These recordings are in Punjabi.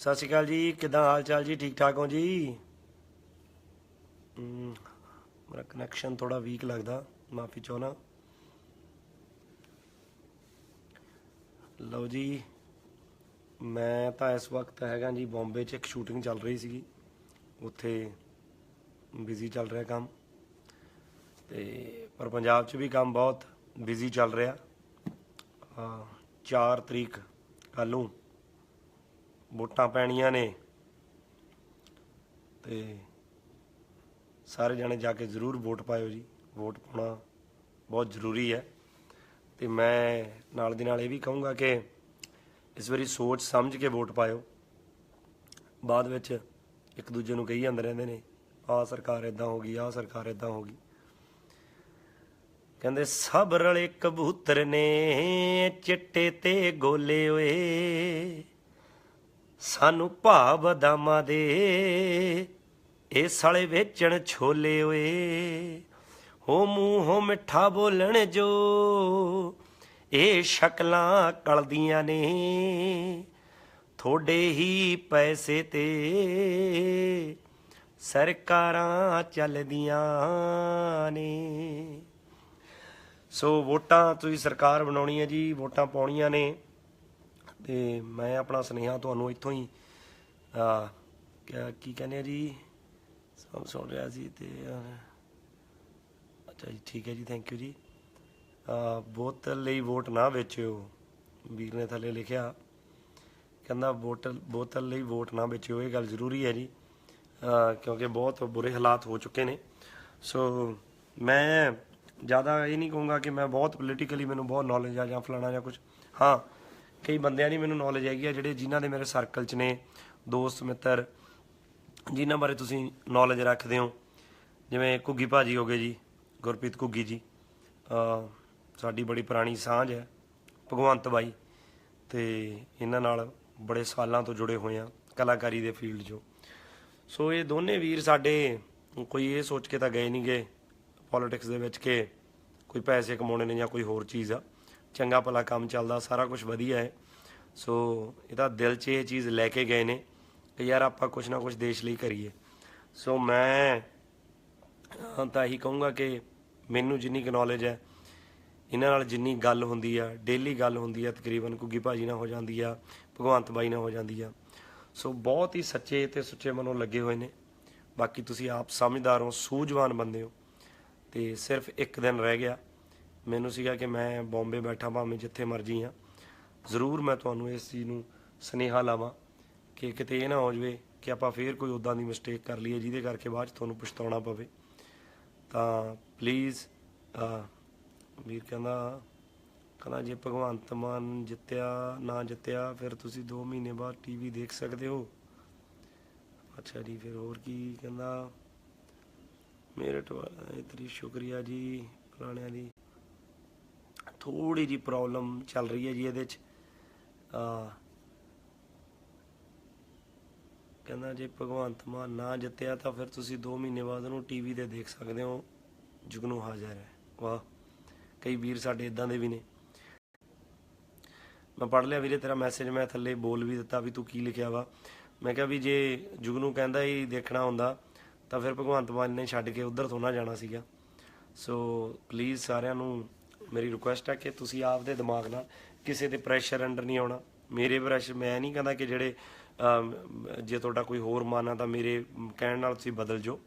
ਸਤਿ ਸ਼੍ਰੀ ਅਕਾਲ ਜੀ, ਕਿਦਾਂ ਹਾਲ ਚਾਲ ਜੀ? ਠੀਕ ਠਾਕ ਹੋ ਜੀ? ਮੇਰਾ ਕਨੈਕਸ਼ਨ ਥੋੜਾ ਵੀਕ ਲੱਗਦਾ, ਮਾਫੀ ਚਾਹਣਾ ਲਓ ਜੀ, ਮੈਂ ਤਾਂ ਇਸ ਵਕਤ ਹੈਗਾ ਜੀ, ਬੰਬੇ 'ਚ ਇੱਕ ਸ਼ੂਟਿੰਗ ਚੱਲ ਰਹੀ ਸੀਗੀ। ਉੱਥੇ ਬਿਜ਼ੀ ਚੱਲ ਰਿਹਾ ਕੰਮ। ਤੇ ਪਰ ਪੰਜਾਬ 'ਚ ਵੀ ਕੰਮ ਬਹੁਤ ਬਿਜ਼ੀ ਚੱਲ ਰਿਹਾ। ਆ 4 ਤਰੀਕ ਕੱਲ੍ਹ ਨੂੰ ਵੋਟਾਂ ਪੈਣੀਆਂ ਨੇ। ਤੇ ਸਾਰੇ ਜਣੇ ਜਾ ਕੇ ਜ਼ਰੂਰ ਵੋਟ ਪਾਇਓ ਜੀ। ਵੋਟ ਪਾਉਣਾ ਬਹੁਤ ਜ਼ਰੂਰੀ ਹੈ। ਤੇ ਮੈਂ ਨਾਲ ਦੀ ਨਾਲ ਇਹ ਵੀ ਕਹੂੰਗਾ ਕਿ ਇਸ ਵਾਰੀ ਸੋਚ ਸਮਝ ਕੇ ਵੋਟ ਪਾਇਓ। ਬਾਅਦ ਵਿੱਚ ਇੱਕ ਦੂਜੇ ਨੂੰ ਕਹੀ ਜਾਂਦੇ ਰਹਿੰਦੇ ਨੇ, ਆਹ ਸਰਕਾਰ ਇਦਾਂ ਹੋ ਗਈ, ਆਹ ਸਰਕਾਰ ਇਦਾਂ ਹੋ ਗਈ। ਕਹਿੰਦੇ, ਸਭ ਰਲੇ ਕਬੂਤਰ ਨੇ, ਚਿੱਟੇ ਤੇ ਗੋਲੇ ਓਏ। ਸਾਨੂੰ ਭਾਵ ਦਾਮਾ ਦੇ। ਇਹ ਸਾਲੇ ਵੇਚਣ ਛੋਲੇ ਓਏ। ਹੋ ਮੂੰਹੋਂ ਮਿੱਠਾ ਬੋਲਣ ਜੋ। ਇਹ ਸ਼ਕਲਾਂ ਕਲਦੀਆਂ ਨੇ। ਥੋੜੇ ਹੀ ਪੈਸੇ ਤੇ ਸਰਕਾਰਾਂ ਚੱਲਦੀਆਂ ਨੇ। ਸੋ ਵੋਟਾਂ ਤੁਸੀਂ ਸਰਕਾਰ ਬਣਾਉਣੀ ਹੈ ਜੀ, ਵੋਟਾਂ ਪਾਉਣੀਆਂ ਨੇ। ਤੇ ਮੈਂ ਆਪਣਾ ਸੁਨੇਹਾ ਤੁਹਾਨੂੰ ਇੱਥੋਂ ਹੀ ਆ ਕੀ ਕਹਿੰਦੇ ਆ ਜੀ? ਸਭ ਸੁਣ ਰਿਹਾ ਸੀ ਤੇ ਅੱਛਾ ਜੀ, ਠੀਕ ਹੈ ਜੀ ਥੈਂਕ ਯੂ ਜੀ। ਬੋਤਲ ਲਈ ਵੋਟ ਨਾ ਵੇਚਿਓ, ਵੀਰ ਨੇ ਥੱਲੇ ਲਿਖਿਆ। ਕਹਿੰਦਾ ਬੋਤਲ ਬੋਤਲ ਲਈ ਵੋਟ ਨਾ ਵੇਚਿਓ, ਇਹ ਗੱਲ ਜ਼ਰੂਰੀ ਹੈ ਜੀ। ਕਿਉਂਕਿ ਬਹੁਤ ਬੁਰੇ ਹਾਲਾਤ ਹੋ ਚੁੱਕੇ ਨੇ। ਸੋ, ਮੈਂ ਜ਼ਿਆਦਾ ਇਹ ਨਹੀਂ ਕਹੂੰਗਾ ਕਿ ਮੈਂ ਬਹੁਤ ਪੋਲੀਟੀਕਲੀ ਮੈਨੂੰ ਬਹੁਤ ਨੌਲੇਜ ਆ ਜਾਂ ਫਲਾਣਾ ਜਾਂ ਕੁਝ ਹਾਂ ਕਈ ਬੰਦਿਆਂ ਦੀ ਮੈਨੂੰ ਨੌਲੇਜ ਹੈਗੀ ਆ ਜਿਹੜੇ ਜਿਨ੍ਹਾਂ ਦੇ ਮੇਰੇ ਸਰਕਲ 'ਚ ਨੇ, ਦੋਸਤ, ਮਿੱਤਰ, ਜਿਨ੍ਹਾਂ ਬਾਰੇ ਤੁਸੀਂ ਨੌਲੇਜ ਰੱਖਦੇ ਹੋ। ਜਿਵੇਂ ਘੁੱਗੀ ਭਾਜੀ ਹੋ ਗਏ ਜੀ, ਗੁਰਪ੍ਰੀਤ ਘੁੱਗੀ ਜੀ। ਸਾਡੀ ਬੜੀ ਪੁਰਾਣੀ ਸਾਂਝ ਹੈ, ਭਗਵੰਤ ਬਾਈ। ਤੇ ਇਹਨਾਂ ਨਾਲ ਬੜੇ ਸਾਲਾਂ ਤੋਂ ਜੁੜੇ ਹੋਏ ਆ, ਕਲਾਕਾਰੀ ਦੇ ਫੀਲਡ 'ਚੋਂ। ਸੋ ਇਹ ਦੋਨੇ ਵੀਰ ਸਾਡੇ, ਕੋਈ ਇਹ ਸੋਚ ਕੇ ਤਾਂ ਗਏ ਨਹੀਂ ਗਏ ਪੋਲਿਟਿਕਸ ਦੇ ਵਿੱਚ ਕਿ ਕੋਈ ਪੈਸੇ ਕਮਾਉਣੇ ਨੇ ਜਾਂ ਕੋਈ ਹੋਰ ਚੀਜ਼ ਆ। ਚੰਗਾ ਭਲਾ ਕੰਮ ਚੱਲਦਾ, ਸਾਰਾ ਕੁਝ ਵਧੀਆ ਹੈ। ਸੋ ਇਹਦਾ ਦਿਲ 'ਚ ਇਹ ਚੀਜ਼ ਲੈ ਕੇ ਗਏ ਨੇ ਕਿ ਯਾਰ ਆਪਾਂ ਕੁਝ ਨਾ ਕੁਝ ਦੇਸ਼ ਲਈ ਕਰੀਏ। ਸੋ ਮੈਂ ਤਾਂ ਇਹੀ ਕਹੂੰਗਾ ਕਿ ਮੈਨੂੰ ਜਿੰਨੀ ਕੁ ਨੌਲੇਜ ਹੈ, ਇਹਨਾਂ ਨਾਲ ਜਿੰਨੀ ਗੱਲ ਹੁੰਦੀ ਆ ਡੇਲੀ ਗੱਲ ਹੁੰਦੀ ਆ, ਤਕਰੀਬਨ ਕੁੱਗੀ ਭਾਜੀ ਨਾਲ ਹੋ ਜਾਂਦੀ ਆ, ਭਗਵੰਤ ਬਾਈ ਨਾਲ ਹੋ ਜਾਂਦੀ ਆ। ਸੋ ਬਹੁਤ ਹੀ ਸੱਚੇ ਤੇ ਸੁੱਚੇ ਮਨੋਂ ਲੱਗੇ ਹੋਏ ਨੇ। ਬਾਕੀ ਤੁਸੀਂ ਆਪ ਸਮਝਦਾਰ ਹੋ, ਸੂਝਵਾਨ ਬੰਦੇ ਹੋ। ਤੇ ਸਿਰਫ ਇੱਕ ਦਿਨ ਰਹਿ ਗਿਆ। ਮੈਨੂੰ ਸੀਗਾ ਕਿ ਮੈਂ ਬੰਬੇ ਬੈਠਾ ਭਾਵੇਂ ਜਿੱਥੇ ਮਰਜ਼ੀ ਆ ਜ਼ਰੂਰ ਮੈਂ ਤੁਹਾਨੂੰ ਇਸ ਚੀਜ਼ ਨੂੰ ਸਨੇਹਾ ਲਾਵਾਂ ਕਿ ਕਿਤੇ ਇਹ ਨਾ ਹੋ ਜਵੇ ਕਿ ਆਪਾਂ ਫੇਰ ਕੋਈ ਉਦਾਂ ਦੀ ਮਿਸਟੇਕ ਕਰ ਲਈਏ ਜਿਹਦੇ ਕਰਕੇ ਬਾਅਦ ਚ ਤੁਹਾਨੂੰ ਪਛਤਾਉਣਾ ਪਵੇ। ਤਾਂ ਪਲੀਜ਼ ਵੀਰ ਕਹਿੰਦਾ ਕਹਿੰਦਾ ਜੇ ਭਗਵੰਤ ਮਾਨ ਜਿੱਤਿਆ, ਨਾ ਜਿੱਤਿਆ, ਫਿਰ ਤੁਸੀਂ 2 ਮਹੀਨੇ ਬਾਅਦ ਟੀਵੀ ਦੇਖ ਸਕਦੇ ਹੋ। ਅੱਛਾ ਜੀ, ਫਿਰ ਹੋਰ ਕੀ ਕਹਿੰਦਾ? ਮੇਰੇ ਤੋਂ ਇਤਨੀ ਸ਼ੁਕਰੀਆ ਜੀ, ਪੁਰਾਣਿਆਂ ਦੀ। ਥੋੜੀ ਜੀ ਪ੍ਰੋਬਲਮ ਚੱਲ ਰਹੀ ਹੈ ਜੀ ਇਹਦੇ ਚ। ਆ ਕਹਿੰਦਾ ਜੇ ਭਗਵੰਤ ਮਾਨ ਨਾ ਜਿੱਤਿਆ ਤਾਂ ਫਿਰ ਤੁਸੀਂ 2 ਮਹੀਨੇ ਬਾਅਦ ਉਹਨੂੰ ਟੀਵੀ ਤੇ ਦੇਖ ਸਕਦੇ ਹੋ। ਜੁਗਨੂ ਹਾਜ਼ਰ ਹੈ। ਵਾਹ, ਕਈ ਵੀਰ ਸਾਡੇ ਇਦਾਂ ਦੇ ਵੀ ਨੇ। ਮੈਂ ਪੜ ਲਿਆ ਵੀਰੇ, ਤੇਰਾ ਮੈਸੇਜ ਮੈਂ ਥੱਲੇ ਬੋਲ ਵੀ ਦਿੱਤਾ ਵੀ ਤੂੰ ਕੀ ਲਿਖਿਆ ਵਾ। ਮੈਂ ਕਿਹਾ ਵੀ ਜੇ ਜੁਗਨੂ ਕਹਿੰਦਾ ਹੀ ਦੇਖਣਾ ਹੁੰਦਾ ਤਾਂ ਫਿਰ ਭਗਵੰਤ ਮਾਨ ਨੇ ਛੱਡ ਕੇ ਉਧਰ ਤੋਂ ਨਾ ਜਾਣਾ ਸੀਗਾ। ਸੋ ਪਲੀਜ਼ ਸਾਰਿਆਂ ਨੂੰ ਮੇਰੀ ਰਿਕੁਐਸਟ ਹੈ ਕਿ ਤੁਸੀਂ ਆਪਦੇ ਦਿਮਾਗ ਨਾਲ ਕਿਸੇ ਦੇ ਪ੍ਰੈਸ਼ਰ ਅੰਡਰ ਨਹੀਂ ਆਉਣਾ। ਮੇਰੇ ਪ੍ਰੈਸ਼ਰ ਮੈਂ ਨਹੀਂ ਕਹਿੰਦਾ ਕਿ ਜਿਹੜੇ ਜੇ ਤੁਹਾਡਾ ਕੋਈ ਹੋਰ ਮਨ ਆ ਤਾਂ ਮੇਰੇ ਕਹਿਣ ਨਾਲ ਤੁਸੀਂ ਬਦਲ ਜਾਓ।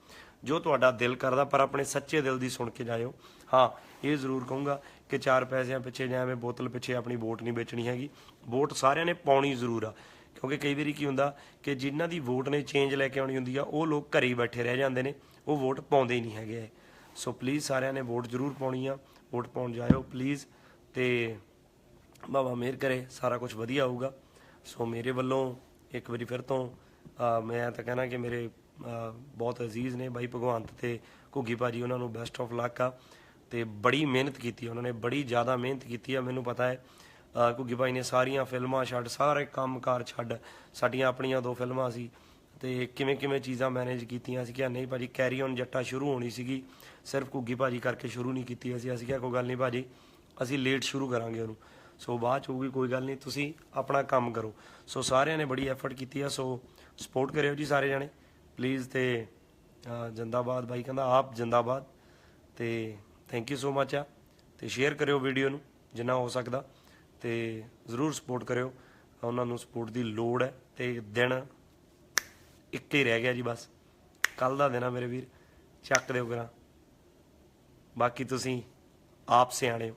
ਜੋ ਤੁਹਾਡਾ ਦਿਲ ਕਰਦਾ, ਪਰ ਆਪਣੇ ਸੱਚੇ ਦਿਲ ਦੀ ਸੁਣ ਕੇ ਜਾਇਓ। ਹਾਂ, ਇਹ ਜ਼ਰੂਰ ਕਹੂੰਗਾ ਕਿ ਚਾਰ ਪੈਸਿਆਂ ਪਿੱਛੇ ਜਾਂ ਐਵੇਂ ਬੋਤਲ ਪਿੱਛੇ ਆਪਣੀ ਵੋਟ ਨਹੀਂ ਵੇਚਣੀ ਹੈਗੀ। ਵੋਟ ਸਾਰਿਆਂ ਨੇ ਪਾਉਣੀ ਜ਼ਰੂਰ ਆ। ਕਿਉਂਕਿ ਕਈ ਵਾਰੀ ਕੀ ਹੁੰਦਾ ਕਿ ਜਿਨ੍ਹਾਂ ਦੀ ਵੋਟ ਨੇ ਚੇਂਜ ਲੈ ਕੇ ਆਉਣੀ ਹੁੰਦੀ ਆ, ਉਹ ਲੋਕ ਘਰੇ ਹੀ ਬੈਠੇ ਰਹਿ ਜਾਂਦੇ ਨੇ, ਉਹ ਵੋਟ ਪਾਉਂਦੇ ਹੀ ਨਹੀਂ ਹੈਗੇ। ਸੋ ਪਲੀਜ਼ ਸਾਰਿਆਂ ਨੇ ਵੋਟ ਜ਼ਰੂਰ ਪਾਉਣੀ ਆ। ਵੋਟ ਪਾਉਣ ਜਾਇਓ ਪਲੀਜ਼ ਤੇ ਬਾਬਾ ਮਿਹਰ ਕਰੇ ਸਾਰਾ ਕੁਝ ਵਧੀਆ ਹੋਊਗਾ। ਸੋ ਮੇਰੇ ਵੱਲੋਂ ਇੱਕ ਵਾਰੀ ਫਿਰ ਤੋਂ ਮੈਂ ਤਾਂ ਕਹਿਣਾ ਕਿ ਮੇਰੇ ਬਹੁਤ ਅਜ਼ੀਜ਼ ਨੇ ਬਾਈ ਭਗਵੰਤ ਤੇ ਘੁੱਗੀ ਭਾਜੀ ਉਹਨਾਂ ਨੂੰ ਬੈਸਟ ਆਫ ਲੱਕ ਆ। ਤੇ ਬੜੀ ਮਿਹਨਤ ਕੀਤੀ ਉਹਨਾਂ ਨੇ ਬੜੀ ਜ਼ਿਆਦਾ ਮਿਹਨਤ ਕੀਤੀ ਆ ਮੈਨੂੰ ਪਤਾ ਹੈ। ਅਹ, ਘੁੱਗੀ ਭਾਈ ਨੇ ਸਾਰੀਆਂ ਫਿਲਮਾਂ ਛੱਡ ਸਾਰੇ ਕੰਮਕਾਰ ਛੱਡ ਸਾਡੀਆਂ ਆਪਣੀਆਂ ਦੋ ਫਿਲਮਾਂ ਸੀ। ਤੇ ਕਿਵੇਂ ਕਿਵੇਂ ਚੀਜ਼ਾਂ ਮੈਨੇਜ ਕੀਤੀਆਂ ਸੀ ਕਿ ਨਹੀਂ ਭਾਜੀ ਕੈਰੀ ਔਨ ਜੱਟਾ ਸ਼ੁਰੂ ਹੋਣੀ ਸੀਗੀ। ਸਿਰਫ ਘੁੱਗੀ ਭਾਜੀ ਕਰਕੇ ਸ਼ੁਰੂ ਨਹੀਂ ਕੀਤੀ ਅਸੀਂ ਅਸੀਂ ਕਿਹਾ, ਕੋਈ ਗੱਲ ਨਹੀਂ ਭਾਜੀ, ਅਸੀਂ ਲੇਟ ਸ਼ੁਰੂ ਕਰਾਂਗੇ ਉਹਨੂੰ। ਸੋ ਬਾਅਦ ਚ ਹੋਊਗੀ, ਕੋਈ ਗੱਲ ਨਹੀਂ, ਤੁਸੀਂ ਆਪਣਾ ਕੰਮ ਕਰੋ। ਸੋ ਸਾਰਿਆਂ ਨੇ ਬੜੀ ਐਫਰਟ ਕੀਤੀ ਆ, ਸੋ ਸਪੋਰਟ ਕਰਿਓ ਜੀ ਸਾਰੇ ਜਾਣੇ। ਪਲੀਜ਼ ਤੇ ਜਿੰਦਾਬਾਦ ਬਾਈ ਕਹਿੰਦਾ, ਆਪ ਜਿੰਦਾਬਾਦ। ਤੇ ਥੈਂਕ ਯੂ ਸੋ ਮਚ ਆ। ਤੇ ਸ਼ੇਅਰ ਕਰਿਓ ਵੀਡੀਓ ਨੂੰ, ਜਿੰਨਾ ਹੋ ਸਕਦਾ। ਤੇ ਜ਼ਰੂਰ ਸਪੋਰਟ ਕਰਿਓ। ਉਹਨਾਂ ਨੂੰ ਸਪੋਰਟ ਦੀ ਲੋੜ ਹੈ। ਤੇ ਦਿਨ ਇੱਕ ਹੀ ਰਹਿ ਗਿਆ ਜੀ ਬਸ। ਕੱਲ ਦਾ ਦਿਨ ਆ ਮੇਰੇ ਵੀਰ, ਚੱਕ ਦਿਓ ਕਰਾਂ ਬਾਕੀ ਤੁਸੀਂ ਆਪ ਸਿਆਣੇ ਹੋ।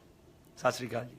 ਸਤਿ ਸ੍ਰੀ ਅਕਾਲ ਜੀ।